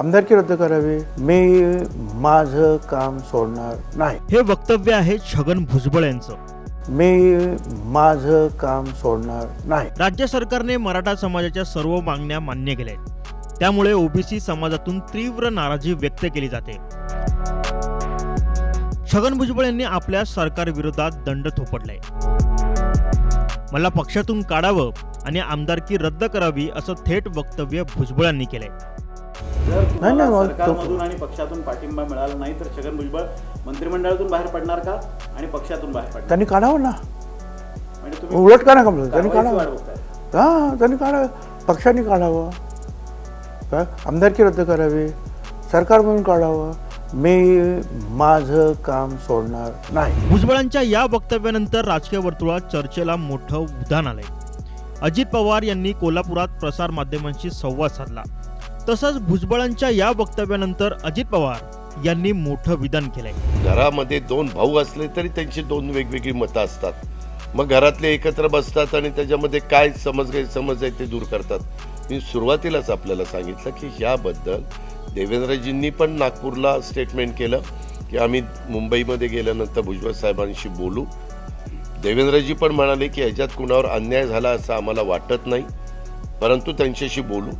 आमदारकी रद्द करावी. मी माझं काम सोडणार नाही. हे वक्तव्य आहे छगन भुजबळ यांचं. मी माझं काम सोडणार नाही. राज्य सरकारने मराठा समाजाच्या सर्व मागण्या मान्य केल्या आहेत. त्यामुळे ओबीसी समाजातून तीव्र नाराजी व्यक्त केली जाते. छगन भुजबळ यांनी आपल्या सरकारविरोधात दंड थोपटलाय. मला पक्षातून काढावं आणि आमदारकी रद्द करावी असं थेट वक्तव्य भुजबळांनी केलंय. जर नाही, तुम्हाला नाही, सरकारमधून आणि पक्षातून पाठिंबा मिळाला नाही तर छगन भुजबळ मंत्रिमंडळातून बाहेर पडणार का आणि पक्षातून बाहेर पडणार? त्यांनी काढावं ना. म्हणजे तुम्ही उलट का नका बोलू? त्यांनी काढावं. हां त्यांनी काढावं. पक्षाने काढावं. काय आमदारकी रद्द करावी. सरकारमधून काढावं. मी माझं काम सोडणार नाही. भुजबळांच्या या वक्तव्यानंतर राजकीय वर्तुळात चर्चेला मोठं उधाण आलंय. अजित पवार यांनी कोल्हापुरात प्रसार माध्यमांशी संवाद साधला. तसंच भुजबळांच्या या वक्तव्यानंतर अजित पवार यांनी मोठं विधान केलंय. घरामध्ये दोन भाऊ असले तरी त्यांची दोन वेगवेगळी मतं असतात. मग घरातले एकत्र बसतात आणि त्याच्यामध्ये काय समज समज आहे ते दूर करतात. मी सुरुवातीलाच आपल्याला सांगितलं की ह्याबद्दल देवेंद्रजींनी पण नागपूरला स्टेटमेंट केलं की आम्ही मुंबईमध्ये गेल्यानंतर भुजबळ साहेबांशी बोलू. देवेंद्रजी पण म्हणाले की ह्याच्यात कुणावर अन्याय झाला असं आम्हाला वाटत नाही. परंतु त्यांच्याशी बोलू.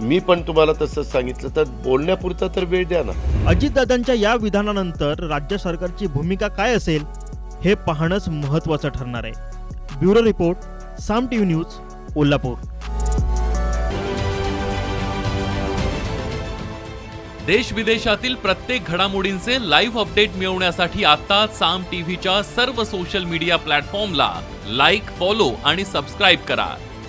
मी पण तुम्हाला तसंच सांगितलं तर बोलण्यापुरता तर वेळ द्या ना. अजितदादांच्या या विधानानंतर राज्य सरकारची भूमिका काय असेल हे पाहणंच महत्वाचं ठरणार आहे. Bureau report Saam TV news Kolhapur. देश विदेशातील प्रत्येक घडामोडींचे लाईव्ह अपडेट मिळवण्यासाठी आता साम टीव्हीच्या सर्व सोशल मीडिया प्लॅटफॉर्मला लाईक फॉलो आणि सबस्क्राईब करा.